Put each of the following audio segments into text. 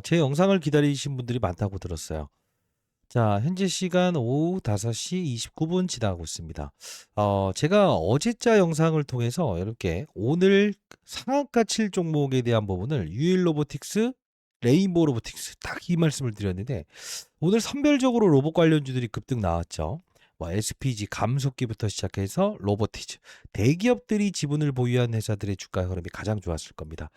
어, 제 영상을 기다리신 분들이 많다고 들었어요. 자, 현재 시간 오후 5시 29분 지나가고 있습니다. 어, 제가 어제자 영상을 통해서 이렇게 오늘 상한가 칠 종목에 대한 부분을 유일 로보틱스, 레인보우 로보틱스 딱 이 말씀을 드렸는데 오늘 선별적으로 로봇 관련주들이 급등 나왔죠. 뭐 SPG 감속기부터 시작해서 로보티즈 대기업들이 지분을 보유한 회사들의 주가 흐름이 가장 좋았을 겁니다.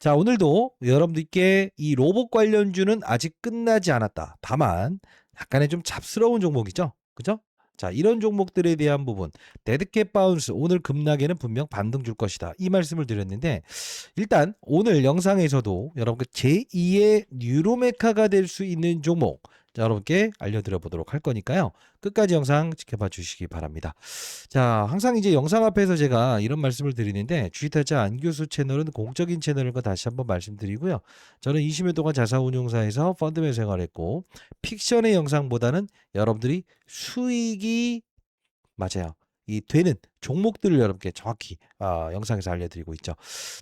자, 오늘도 여러분들께 이 로봇 관련주는 아직 끝나지 않았다. 다만 약간의 좀 잡스러운 종목이죠. 그죠? 자, 이런 종목들에 대한 부분, 데드캣 바운스 오늘 급락에는 분명 반등 줄 것이다. 이 말씀을 드렸는데 일단 오늘 영상에서도 여러분께 제2의 뉴로메카가 될 수 있는 종목 자, 여러분께 알려드려 보도록 할 거니까요. 끝까지 영상 지켜봐 주시기 바랍니다. 자, 항상 이제 영상 앞에서 제가 이런 말씀을 드리는데 주식타자 안교수 채널은 공적인 채널인 거 다시 한번 말씀드리고요. 저는 20여 동안 자사운용사에서 펀드맨 생활했고 픽션의 영상보다는 여러분들이 수익이 맞아요. 이 되는 종목들을 여러분께 정확히 아, 영상에서 알려드리고 있죠.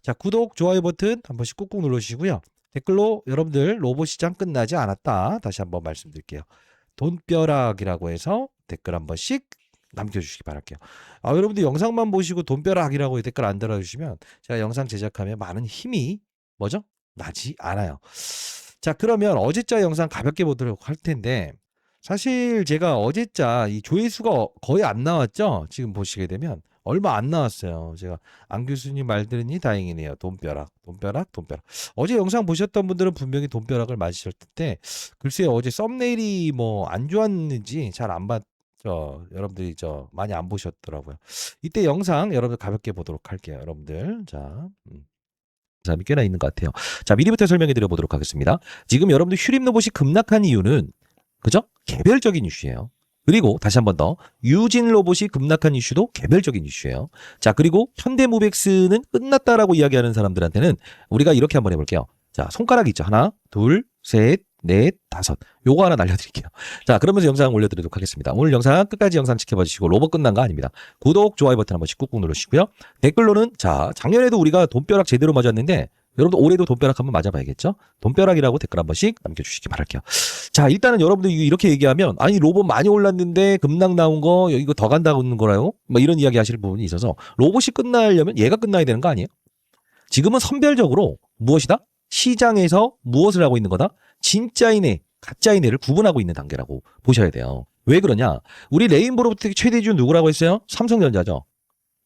자, 구독, 좋아요 버튼 한 번씩 꾹꾹 눌러주시고요. 댓글로 여러분들 로봇 시장 끝나지 않았다. 다시 한번 말씀드릴게요. 돈벼락이라고 해서 댓글 한 번씩 남겨주시기 바랄게요. 아, 여러분들 영상만 보시고 돈벼락이라고 댓글 안 달아주시면 제가 영상 제작하면 많은 힘이 뭐죠? 나지 않아요. 자, 그러면 어제자 영상 가볍게 보도록 할 텐데 사실 제가 어제자 이 조회수가 거의 안 나왔죠? 지금 보시게 되면 얼마 안 나왔어요. 제가 안 교수님 말 들으니 다행이네요. 돈벼락, 돈벼락, 돈벼락. 어제 영상 보셨던 분들은 분명히 돈벼락을 맞으실 텐데 글쎄요 어제 썸네일이 뭐 안 좋았는지 잘 안 봤죠. 여러분들이 저 많이 안 보셨더라고요. 이때 영상 여러분들 가볍게 보도록 할게요. 여러분들 자. 음. 사람이 꽤나 있는 것 같아요. 자, 미리부터 설명해 드려 보도록 하겠습니다. 지금 여러분들 휴림 로봇이 급락한 이유는 그죠? 개별적인 이슈예요. 그리고 다시 한 번 더 유진 로봇이 급락한 이슈도 개별적인 이슈예요. 자 그리고 현대무백스는 끝났다라고 이야기하는 사람들한테는 우리가 이렇게 한번 해볼게요. 자 손가락 있죠 하나 둘셋 넷 다섯 요거 하나 날려드릴게요. 자 그러면서 영상 올려드리도록 하겠습니다. 오늘 영상 끝까지 영상 지켜봐 주시고 로봇 끝난 거 아닙니다. 구독 좋아요 버튼 한 번씩 꾹꾹 눌러주시고요. 댓글로는 자 작년에도 우리가 돈벼락 제대로 맞았는데 여러분들 올해도 돈벼락 한번 맞아봐야겠죠? 돈벼락이라고 댓글 한 번씩 남겨주시기 바랄게요. 자, 일단은 여러분들 이렇게 얘기하면, 아니, 로봇 많이 올랐는데 급락 나온 거, 이거 더 간다고 하는 거라요? 뭐 이런 이야기 하실 부분이 있어서, 로봇이 끝나려면 얘가 끝나야 되는 거 아니에요? 지금은 선별적으로 무엇이다? 시장에서 무엇을 하고 있는 거다? 진짜이네, 가짜이네를 구분하고 있는 단계라고 보셔야 돼요. 왜 그러냐? 우리 레인보로부터 최대주 누구라고 했어요? 삼성전자죠.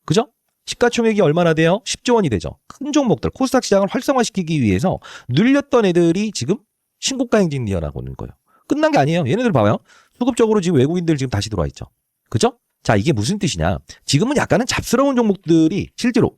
그죠? 시가총액이 얼마나 돼요? 10조 원이 되죠. 큰 종목들, 코스닥 시장을 활성화시키기 위해서 눌렸던 애들이 지금 신고가 행진 이어나고는 거예요. 끝난 게 아니에요. 얘네들 봐요. 수급적으로 지금 외국인들 지금 다시 들어와 있죠. 그죠? 자, 이게 무슨 뜻이냐? 지금은 약간은 잡스러운 종목들이 실제로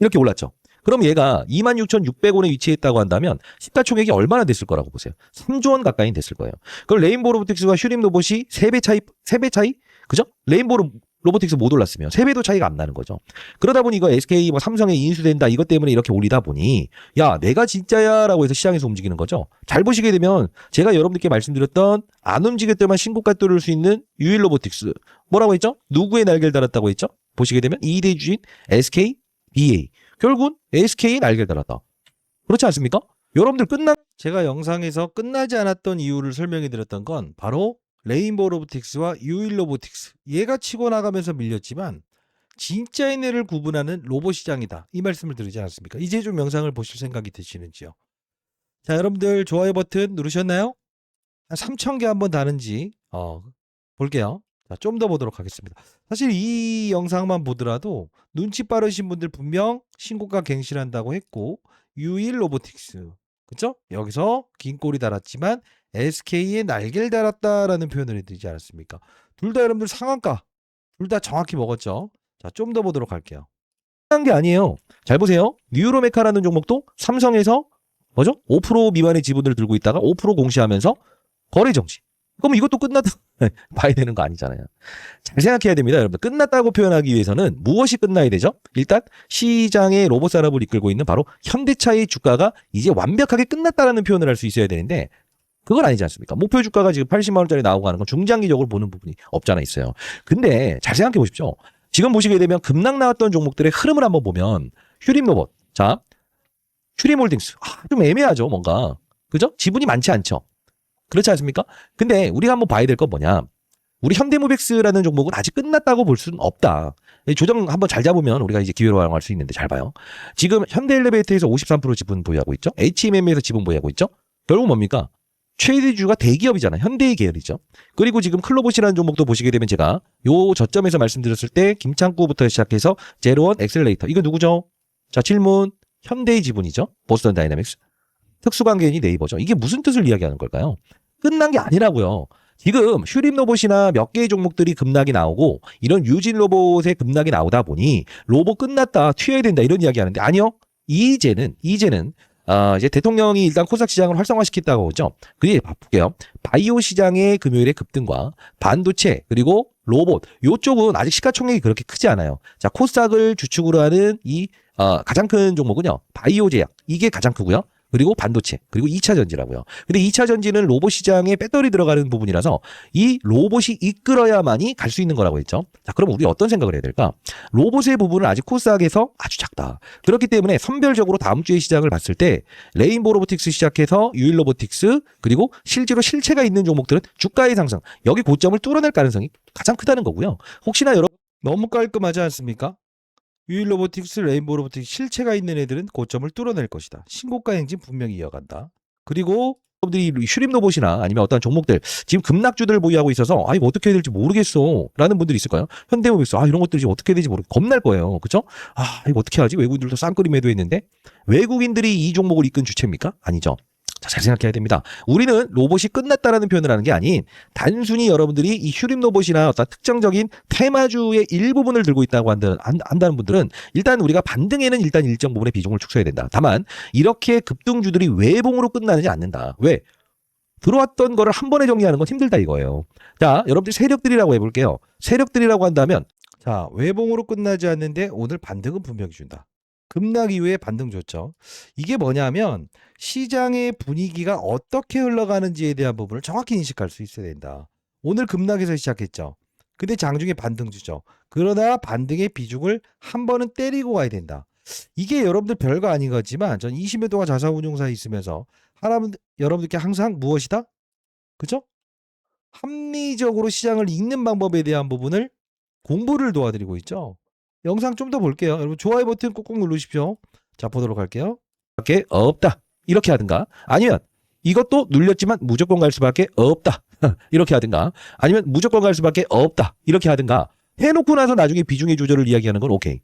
이렇게 올랐죠. 그럼 얘가 26,600원에 위치했다고 한다면 시가총액이 얼마나 됐을 거라고 보세요. 3조 원 가까이 됐을 거예요. 그럼 레인보우 로보틱스와 슈림 로봇이 3배 차이, 3배 차이? 그죠? 레인보우 로보틱스 못 올랐으면 3배도 차이가 안 나는 거죠. 그러다 보니 이거 SK 뭐 삼성에 인수된다 이것 때문에 이렇게 올리다 보니 야 내가 진짜야라고 해서 시장에서 움직이는 거죠. 잘 보시게 되면 제가 여러분들께 말씀드렸던 안 움직였더만 신고가 뚫을 수 있는 유일 로보틱스 뭐라고 했죠? 누구의 날개를 달았다고 했죠? 보시게 되면 2대 주인 SK, BA 결국은 SK의 날개를 달았다. 그렇지 않습니까? 여러분들 끝나 제가 영상에서 끝나지 않았던 이유를 설명해 드렸던 건 바로 레인보우 로보틱스와 유일 로보틱스 얘가 치고 나가면서 밀렸지만 진짜의 내를 구분하는 로봇 시장이다 이 말씀을 드리지 않았습니까? 이제 좀 영상을 보실 생각이 드시는지요? 자 여러분들 좋아요 버튼 누르셨나요? 한 3천 개 한번 다는지 어, 볼게요. 자, 좀더 보도록 하겠습니다. 사실 이 영상만 보더라도 눈치 빠르신 분들 분명 신고가 갱신한다고 했고 유일 로보틱스 그죠? 여기서 긴 꼬리 달았지만 SK의 날개를 달았다라는 표현을 해드리지 않았습니까? 둘 다 여러분들 상한가 둘 다 정확히 먹었죠. 자, 좀 더 보도록 할게요. 끝난 게 아니에요. 잘 보세요. 뉴로메카라는 종목도 삼성에서 뭐죠? 5% 미만의 지분을 들고 있다가 5% 공시하면서 거래 정지. 그럼 이것도 끝났다 봐야 되는 거 아니잖아요. 잘 생각해야 됩니다, 여러분. 끝났다고 표현하기 위해서는 무엇이 끝나야 되죠? 일단 시장의 로봇 산업을 이끌고 있는 바로 현대차의 주가가 이제 완벽하게 끝났다라는 표현을 할 수 있어야 되는데 그건 아니지 않습니까? 목표 주가가 지금 80만 원짜리 나오고 하는 건 중장기적으로 보는 부분이 없잖아 있어요. 근데 잘 생각해 보십시오. 지금 보시게 되면 급락 나왔던 종목들의 흐름을 한번 보면 휴림 로봇, 자 휴림 홀딩스, 아, 좀 애매하죠, 뭔가. 그죠? 지분이 많지 않죠. 그렇지 않습니까? 근데 우리가 한번 봐야 될 건 뭐냐? 우리 현대모백스라는 종목은 아직 끝났다고 볼 수는 없다. 이 조정 한번 잘 잡으면 우리가 이제 기회로 활용할 수 있는데 잘 봐요. 지금 현대엘리베이터에서 53% 지분 보유하고 있죠. HMM에서 지분 보유하고 있죠. 결국 뭡니까? 최대주가 대기업이잖아요. 현대의 계열이죠. 그리고 지금 클로봇이라는 종목도 보시게 되면 제가 요 저점에서 말씀드렸을 때 김창구부터 시작해서 제로원 엑셀레이터 이거 누구죠? 자 질문 현대의 지분이죠. 보스턴 다이나믹스 특수관계인이 네이버죠. 이게 무슨 뜻을 이야기하는 걸까요? 끝난 게 아니라고요. 지금 슈림 로봇이나 몇 개의 종목들이 급락이 나오고 이런 유진 로봇의 급락이 나오다 보니 로봇 끝났다 튀어야 된다 이런 이야기 하는데 아니요. 이제는 이제는 아, 이제 대통령이 일단 코스닥 시장을 활성화시켰다고 하죠. 그게 바쁘게요. 바이오 시장의 금요일의 급등과 반도체 그리고 로봇 요쪽은 아직 시가총액이 그렇게 크지 않아요. 자, 코스닥을 주축으로 하는 이 어, 가장 큰 종목은요. 바이오 제약. 이게 가장 크고요. 그리고 반도체, 그리고 2차 전지라고요. 근데 2차 전지는 로봇 시장에 배터리 들어가는 부분이라서 이 로봇이 이끌어야만이 갈 수 있는 거라고 했죠. 자, 그럼 우리 어떤 생각을 해야 될까? 로봇의 부분은 아직 코스닥에서 아주 작다. 그렇기 때문에 선별적으로 다음 주의 시장을 봤을 때 레인보 로보틱스 시작해서 유일 로보틱스 그리고 실제로 실체가 있는 종목들은 주가의 상승 여기 고점을 뚫어낼 가능성이 가장 크다는 거고요. 혹시나 여러분 너무 깔끔하지 않습니까? 유일 로보틱스, 레인보 로보틱스 실체가 있는 애들은 고점을 뚫어낼 것이다. 신고가 행진 분명히 이어간다. 그리고 여러분들이 슈림 로봇이나 아니면 어떤 종목들 지금 급락주들을 보유하고 있어서 아 이거 어떻게 해야 될지 모르겠어. 라는 분들이 있을 거예요. 현대모비스 아 이런 것들이 지금 어떻게 해야 될지 모르 겁날 거예요. 그죠 아 이거 어떻게 하지? 외국인들도 쌍끌이 매도했는데? 외국인들이 이 종목을 이끈 주체입니까? 아니죠 자, 잘 생각해야 됩니다. 우리는 로봇이 끝났다라는 표현을 하는 게 아닌 단순히 여러분들이 이 슈림 로봇이나 어떤 특정적인 테마주의 일부분을 들고 있다고 한다는, 한- 한다는 분들은 일단 우리가 반등에는 일단 일정 부분의 비중을 축소해야 된다. 다만 이렇게 급등주들이 외봉으로 끝나지 않는다. 왜? 들어왔던 거를 한 번에 정리하는 건 힘들다 이거예요. 자, 여러분들 세력들이라고 해볼게요. 세력들이라고 한다면 자, 외봉으로 끝나지 않는데 오늘 반등은 분명히 준다. 급락 이후에 반등 줬죠. 이게 뭐냐면 시장의 분위기가 어떻게 흘러가는지에 대한 부분을 정확히 인식할 수 있어야 된다. 오늘 급락에서 시작했죠. 근데 장중에 반등 주죠. 그러나 반등의 비중을 한 번은 때리고 가야 된다. 이게 여러분들 별거 아닌 거지만 전 20년 동안 자산운용사에 있으면서 여러분들께 항상 무엇이다? 그죠? 합리적으로 시장을 읽는 방법에 대한 부분을 공부를 도와드리고 있죠. 영상 좀 더 볼게요. 여러분 좋아요 버튼 꾹꾹 누르십시오. 자 보도록 할게요. 밖에 없다. 이렇게 하든가 아니면 이것도 눌렸지만 무조건 갈 수밖에 없다. 이렇게 하든가 아니면 무조건 갈 수밖에 없다. 이렇게 하든가 해놓고 나서 나중에 비중의 조절을 이야기하는 건 오케이.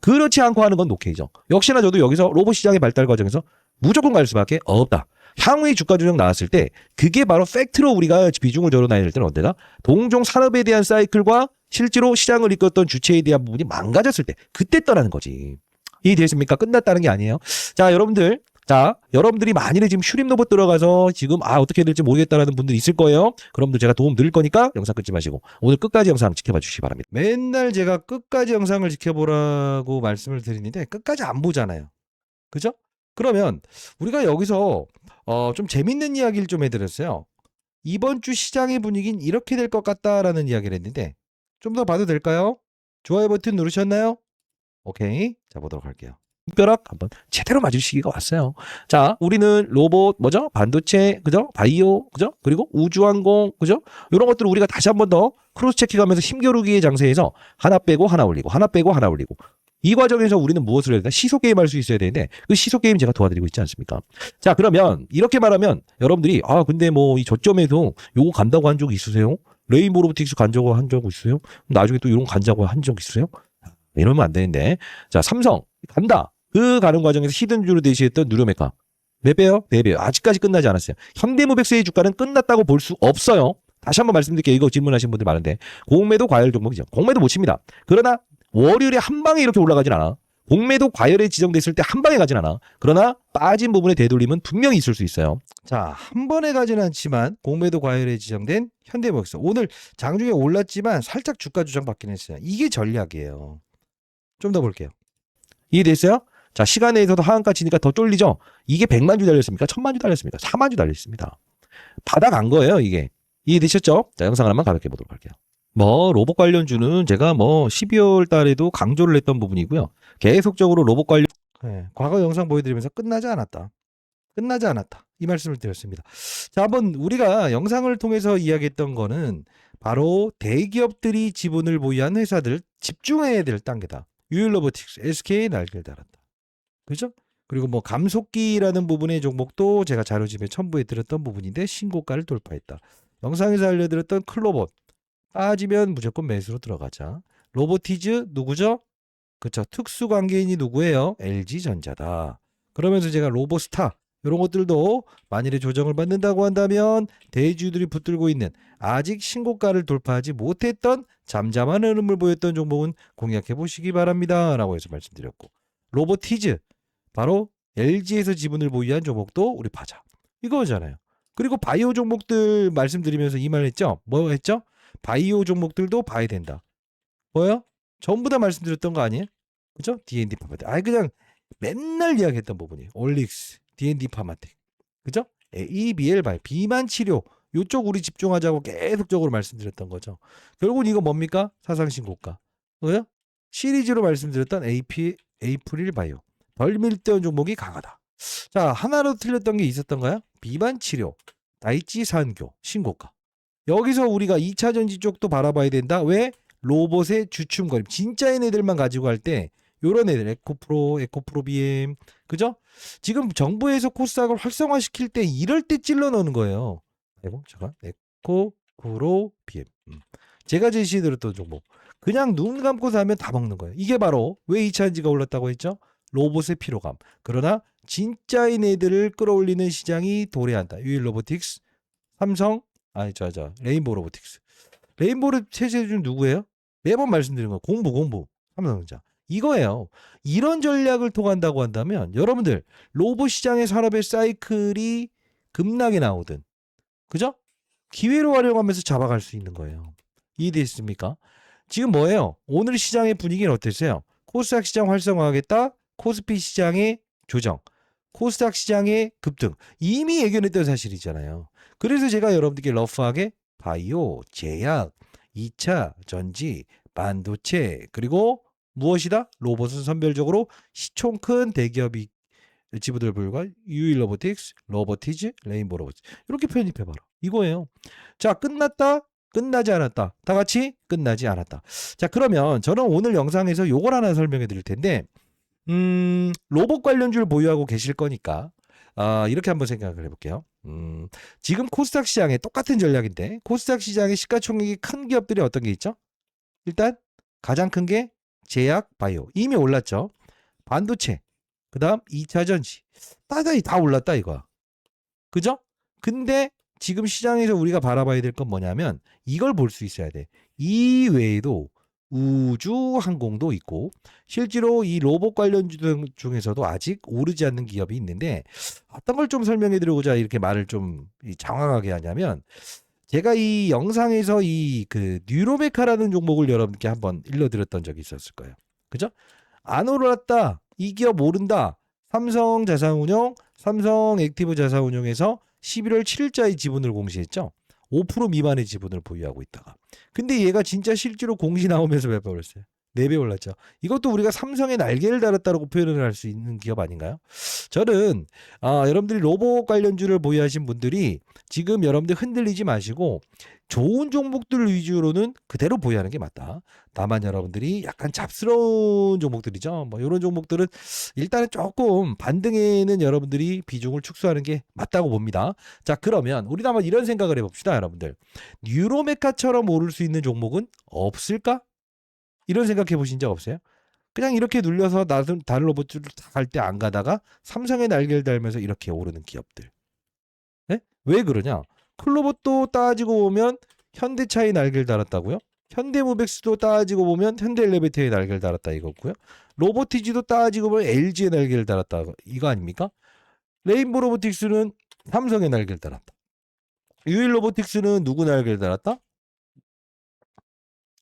그렇지 않고 하는 건 노케이죠. 역시나 저도 여기서 로봇 시장의 발달 과정에서 무조건 갈 수밖에 없다. 향후의 주가 조정 나왔을 때 그게 바로 팩트로 우리가 비중을 절어놔야 될 때는 언제다? 동종 산업에 대한 사이클과 실제로 시장을 이끌었던 주체에 대한 부분이 망가졌을 때 그때 떠나는 거지. 이해되십니까? 끝났다는 게 아니에요. 자, 여러분들. 자, 여러분들이 만일에 지금 슈림 로봇 들어가서 지금 아 어떻게 될지 모르겠다라는 분들이 있을 거예요. 그럼들 제가 도움 드릴 거니까 영상 끊지 마시고 오늘 끝까지 영상 지켜봐 주시기 바랍니다. 맨날 제가 끝까지 영상을 지켜보라고 말씀을 드리는데 끝까지 안 보잖아요. 그죠? 그러면 우리가 여기서 어, 좀 재밌는 이야기를 좀 해드렸어요. 이번 주 시장의 분위기는 이렇게 될 것 같다라는 이야기를 했는데 좀 더 봐도 될까요? 좋아요 버튼 누르셨나요? 오케이. 자, 보도록 할게요. 벼락 한번 제대로 맞을 시기가 왔어요. 자, 우리는 로봇 뭐죠? 반도체 그죠? 바이오 그죠? 그리고 우주항공 그죠? 이런 것들을 우리가 다시 한번 더 크로스 체킹하면서 힘겨루기의 장세에서 하나 빼고 하나 올리고 하나 빼고 하나 올리고 이 과정에서 우리는 무엇을 해야 되나? 시소 게임 할 수 있어야 되는데 그 시소 게임 제가 도와드리고 있지 않습니까? 자, 그러면 이렇게 말하면 여러분들이 아, 근데 뭐 이 저점에서 요거 간다고 한 적 있으세요? 레인보 로보틱스 간다고 한 적 있으세요? 나중에 또 이런 거 간다고 한 적 있으세요? 이러면 안 되는데. 자, 삼성 간다. 그 가는 과정에서 히든주로 대시했던 누르메카. 몇 배요? 네 배요. 아직까지 끝나지 않았어요. 현대모백스의 주가는 끝났다고 볼 수 없어요. 다시 한번 말씀드릴게요. 이거 질문하신 분들 많은데. 공매도 과열 종목이죠. 공매도 못 칩니다. 그러나 월요일에 한 방에 이렇게 올라가진 않아. 공매도 과열에 지정됐을 때 한 방에 가진 않아. 그러나 빠진 부분의 되돌림은 분명히 있을 수 있어요. 자, 한 번에 가진 않지만 공매도 과열에 지정된 현대모백스. 오늘 장중에 올랐지만 살짝 주가 조정 받긴 했어요. 이게 전략이에요. 좀 더 볼게요. 이해됐어요? 자, 시간 내에서도 하한가 치니까 더 쫄리죠? 이게 100만 주 달렸습니까? 1000만 주 달렸습니까? 4만 주 달렸습니다. 바닥 간 거예요, 이게. 이해되셨죠? 자, 영상을 한번 가볍게 보도록 할게요. 뭐, 로봇 관련주는 제가 뭐, 12월 달에도 강조를 했던 부분이고요. 계속적으로 로봇 관련, 네, 과거 영상 보여드리면서 끝나지 않았다. 끝나지 않았다. 이 말씀을 드렸습니다. 자, 한번 우리가 영상을 통해서 이야기했던 거는 바로 대기업들이 지분을 보유한 회사들 집중해야 될 단계다. 유일로보틱스, SK 날개를 달았다. 그죠? 그리고 뭐 감속기라는 부분의 종목도 제가 자료집에 첨부해 드렸던 부분인데 신고가를 돌파했다. 영상에서 알려드렸던 클로봇 빠지면 무조건 매수로 들어가자. 로보티즈 누구죠? 그쵸 특수 관계인이 누구예요? LG전자다. 그러면서 제가 로보스타 이런 것들도 만일에 조정을 받는다고 한다면 대주들이 붙들고 있는 아직 신고가를 돌파하지 못했던 잠잠한 흐름을 보였던 종목은 공략해 보시기 바랍니다 라고 해서 말씀드렸고 로보티즈 바로 LG에서 지분을 보유한 종목도 우리 파자 이거잖아요. 그리고 바이오 종목들 말씀드리면서 이 말 했죠? 뭐 했죠? 바이오 종목들도 봐야 된다. 뭐요? 전부 다 말씀드렸던 거 아니에요? 그죠? D&D 파마텍. 아니 그냥 맨날 이야기했던 부분이에요. 올릭스, D&D 파마텍. 그죠? EBL 바이 비만 치료 요쪽 우리 집중하자고 계속적으로 말씀드렸던 거죠. 결국은 이거 뭡니까? 사상신 고가. 뭐요? 시리즈로 말씀드렸던 AP 에이프릴 바이오. 벌밀대원 종목이 강하다. 자, 하나로 틀렸던 게 있었던가요? 비만 치료, 다이치 산교, 신고가. 여기서 우리가 2차 전지 쪽도 바라봐야 된다. 왜? 로봇의 주춤거림. 진짜 얘네들만 가지고 할 때 요런 애들 에코프로, 에코프로 BM. 그죠? 지금 정부에서 코스닥을 활성화시킬 때 이럴 때 찔러 넣는 거예요. 아이고, 잠깐. 에코프로 BM. 음. 제가 제시해드렸던 종목. 그냥 눈 감고 사면 다 먹는 거예요. 이게 바로 왜 2차 전지가 올랐다고 했죠? 로봇의 피로감. 그러나 진짜인 애들을 끌어올리는 시장이 도래한다. 유일 로보틱스, 삼성, 아니 저저 레인보우 로보틱스. 레인보우 체제 중 누구예요? 매번 말씀드리는 거 공부 공부 삼성전자 이거예요. 이런 전략을 통한다고 한다면 여러분들 로봇 시장의 산업의 사이클이 급락이 나오든 그죠? 기회로 활용하면서 잡아갈 수 있는 거예요. 이해됐습니까? 지금 뭐예요? 오늘 시장의 분위기는 어땠어요? 코스닥 시장 활성화하겠다. 코스피 시장의 조정. 코스닥 시장의 급등. 이미 예견했던 사실이잖아요. 그래서 제가 여러분들께 러프하게 바이오, 제약, 2차 전지, 반도체, 그리고 무엇이다? 로봇은 선별적으로 시총 큰 대기업이 지부들 불과 유일 로보틱스, 로보티즈, 레인보 로봇 이렇게 편입해봐라. 이거예요. 자 끝났다. 끝나지 않았다. 다 같이 끝나지 않았다. 자 그러면 저는 오늘 영상에서 요걸 하나 설명해 드릴 텐데 음, 로봇 관련주를 보유하고 계실 거니까 아, 이렇게 한번 생각을 해볼게요. 음, 지금 코스닥 시장에 똑같은 전략인데 코스닥 시장의 시가총액이 큰 기업들이 어떤 게 있죠? 일단 가장 큰 게 제약, 바이오 이미 올랐죠. 반도체, 그다음 2차 전지 따다이 다 올랐다 이거야. 그죠? 근데 지금 시장에서 우리가 바라봐야 될 건 뭐냐면 이걸 볼 수 있어야 돼. 이 외에도 우주 항공도 있고 실제로 이 로봇 관련주 등 중에서도 아직 오르지 않는 기업이 있는데 어떤 걸 좀 설명해 드리고자 이렇게 말을 좀이 장황하게 하냐면 제가 이 영상에서 이 그 뉴로메카라는 종목을 여러분께 한번 일러드렸던 적이 있었을 거예요. 그죠? 안 올랐다. 이 기업 오른다. 삼성 자산운용, 삼성 액티브 자산운용에서 11월 7일자의 지분을 공시했죠. 5% 미만의 지분을 보유하고 있다가. 근데 얘가 진짜 실제로 공시 나오면서 몇배 올랐어요? 4배 올랐죠. 이것도 우리가 삼성의 날개를 달았다고 표현을 할 수 있는 기업 아닌가요? 저는 아, 여러분들이 로봇 관련주를 보유하신 분들이 지금 여러분들 흔들리지 마시고 좋은 종목들 위주로는 그대로 보유하는 게 맞다. 다만 여러분들이 약간 잡스러운 종목들이죠. 뭐 이런 종목들은 일단은 조금 반등에는 여러분들이 비중을 축소하는 게 맞다고 봅니다. 자, 그러면 우리도 한번 이런 생각을 해봅시다, 여러분들. 뉴로메카처럼 오를 수 있는 종목은 없을까? 이런 생각해 보신 적 없어요? 그냥 이렇게 눌려서 나는 다른 로봇들을 갈때 안 가다가 삼성의 날개를 달면서 이렇게 오르는 기업들. 네? 왜 그러냐? 클로봇도 따지고 보면 현대차의 날개를 달았다고요? 현대모백스도 따지고 보면 현대엘리베이터의 날개를 달았다 이거고요. 로보티지도 따지고 보면 LG의 날개를 달았다 이거 아닙니까? 레인보 로보틱스는 삼성의 날개를 달았다. 유일 로보틱스는 누구 날개를 달았다?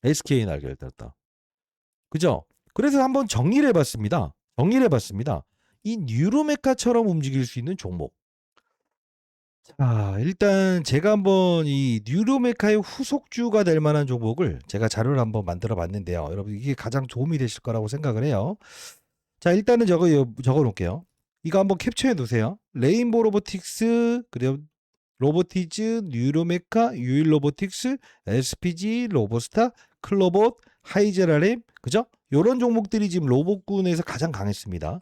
SK의 날개를 달았다. 그죠? 그래서 한번 정리를 해봤습니다. 정리를 해봤습니다. 이 뉴로메카처럼 움직일 수 있는 종목. 자, 일단 제가 한번 이 뉴로메카의 후속주가 될 만한 종목을 제가 자료를 한번 만들어 봤는데요. 여러분 이게 가장 도움이 되실 거라고 생각을 해요. 자, 일단은 저거 적어 놓을게요. 이거 한번 캡처해 두세요. 레인보 로보틱스, 그리고 로보티즈, 뉴로메카, 유일 로보틱스, SPG, 로보스타, 클로봇, 하이제라렘, 그죠? 요런 종목들이 지금 로봇군에서 가장 강했습니다.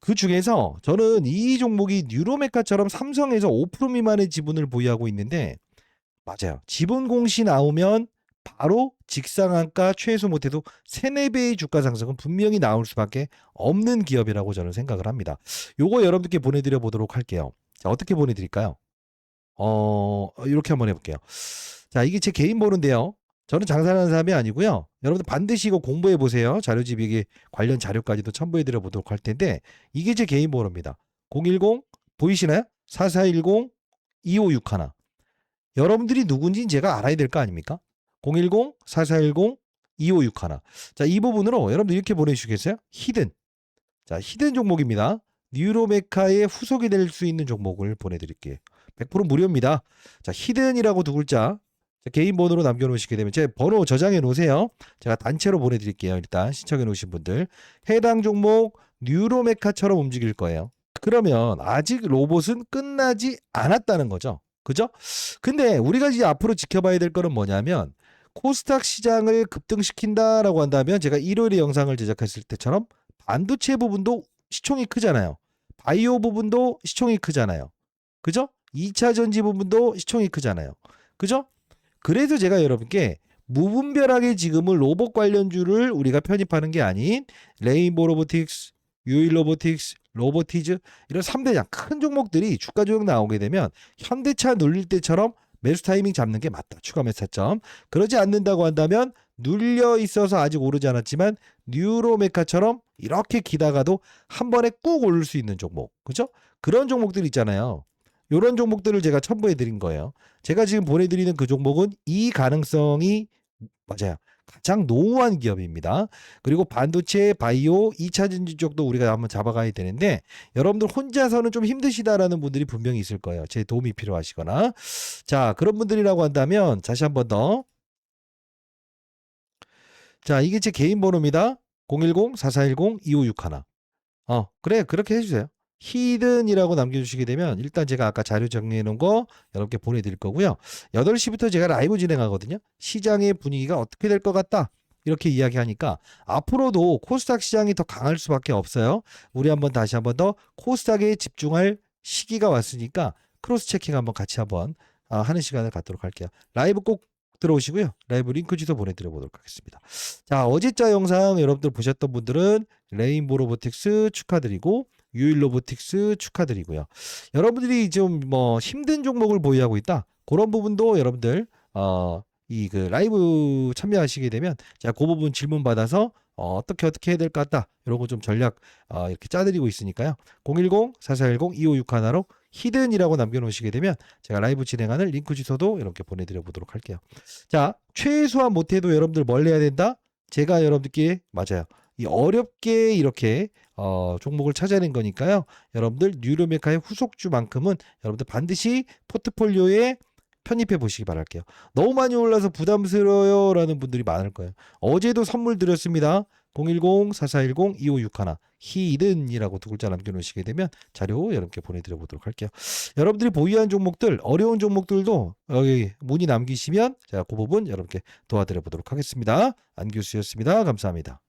그 중에서 저는 이 종목이 뉴로메카처럼 삼성에서 5% 미만의 지분을 보유하고 있는데 맞아요. 지분 공시 나오면 바로 직상한가 최소 못해도 3, 4배의 주가 상승은 분명히 나올 수밖에 없는 기업이라고 저는 생각을 합니다. 요거 여러분들께 보내드려 보도록 할게요. 자, 어떻게 보내드릴까요? 어, 이렇게 한번 해볼게요. 자, 이게 제 개인 번호인데요. 저는 장사하는 사람이 아니고요. 여러분들 반드시 이거 공부해 보세요. 자료집 이게 관련 자료까지도 첨부해 드려 보도록 할 텐데 이게 제 개인 번호입니다. 010 보이시나요? 4410 2561. 여러분들이 누군지 제가 알아야 될 거 아닙니까? 010 4410 2561. 자, 이 부분으로 여러분들 이렇게 보내 주시겠어요? 히든. 자, 히든 종목입니다. 뉴로메카의 후속이 될 수 있는 종목을 보내 드릴게요. 100% 무료입니다. 자, 히든이라고 두 글자 자, 개인 번호로 남겨놓으시게 되면 제 번호 저장해 놓으세요. 제가 단체로 보내드릴게요. 일단 신청해 놓으신 분들 해당 종목 뉴로메카처럼 움직일 거예요. 그러면 아직 로봇은 끝나지 않았다는 거죠. 그죠? 근데 우리가 이제 앞으로 지켜봐야 될 거는 뭐냐면 코스닥 시장을 급등시킨다라고 한다면 제가 일요일에 영상을 제작했을 때처럼 반도체 부분도 시총이 크잖아요. 바이오 부분도 시총이 크잖아요. 그죠? 2차 전지 부분도 시총이 크잖아요. 그죠? 그래서 제가 여러분께 무분별하게 지금은 로봇 관련주를 우리가 편입하는 게 아닌 레인보 로보틱스, 유일 로보틱스, 로보티즈 이런 3대장 큰 종목들이 주가 조정 나오게 되면 현대차 눌릴 때처럼 매수 타이밍 잡는 게 맞다. 추가 매수점. 그러지 않는다고 한다면 눌려 있어서 아직 오르지 않았지만 뉴로메카처럼 이렇게 기다가도 한 번에 꾹 오를 수 있는 종목. 그죠? 그런 종목들 있잖아요. 이런 종목들을 제가 첨부해 드린 거예요. 제가 지금 보내드리는 그 종목은 이 가능성이 맞아요. 가장 노후한 기업입니다. 그리고 반도체, 바이오, 2차 전지 쪽도 우리가 한번 잡아가야 되는데 여러분들 혼자서는 좀 힘드시다라는 분들이 분명히 있을 거예요. 제 도움이 필요하시거나. 자, 그런 분들이라고 한다면 다시 한 번 더. 자, 이게 제 개인 번호입니다. 010-4410-2561. 어, 그래, 그렇게 해주세요. 히든이라고 남겨주시게 되면 일단 제가 아까 자료 정리해 놓은 거 여러분께 보내드릴 거고요. 8시부터 제가 라이브 진행하거든요. 시장의 분위기가 어떻게 될 것 같다. 이렇게 이야기하니까 앞으로도 코스닥 시장이 더 강할 수밖에 없어요. 우리 한번 다시 한번 더 코스닥에 집중할 시기가 왔으니까 크로스 체킹 한번 같이 한번 아, 하는 시간을 갖도록 할게요. 라이브 꼭 들어오시고요. 라이브 링크 주소 보내드려 보도록 하겠습니다. 자, 어제자 영상 여러분들 보셨던 분들은 레인보 로보틱스 축하드리고 유일 로보틱스 축하드리고요. 여러분들이 좀 뭐 힘든 종목을 보유하고 있다. 그런 부분도 여러분들 어 이 그 라이브 참여하시게 되면 제가 그 부분 질문 받아서 어, 어떻게 어떻게 해야 될 것 같다. 이런 거 좀 전략 어, 이렇게 짜드리고 있으니까요. 010-4410-2561로 히든이라고 남겨놓으시게 되면 제가 라이브 진행하는 링크 주소도 이렇게 보내드려 보도록 할게요. 자, 최소한 못해도 여러분들 뭘 해야 된다? 제가 여러분들께 맞아요. 이 어렵게 이렇게 어, 종목을 찾아낸 거니까요. 여러분들 뉴로메카의 후속주만큼은 여러분들 반드시 포트폴리오에 편입해 보시기 바랄게요. 너무 많이 올라서 부담스러워요 라는 분들이 많을 거예요. 어제도 선물 드렸습니다. 010-4410-2561 히든이라고 두 글자 남겨놓으시게 되면 자료 여러분께 보내드려 보도록 할게요. 여러분들이 보유한 종목들 어려운 종목들도 여기 문의 남기시면 제가 그 부분 여러분께 도와드려 보도록 하겠습니다. 안 교수였습니다. 감사합니다.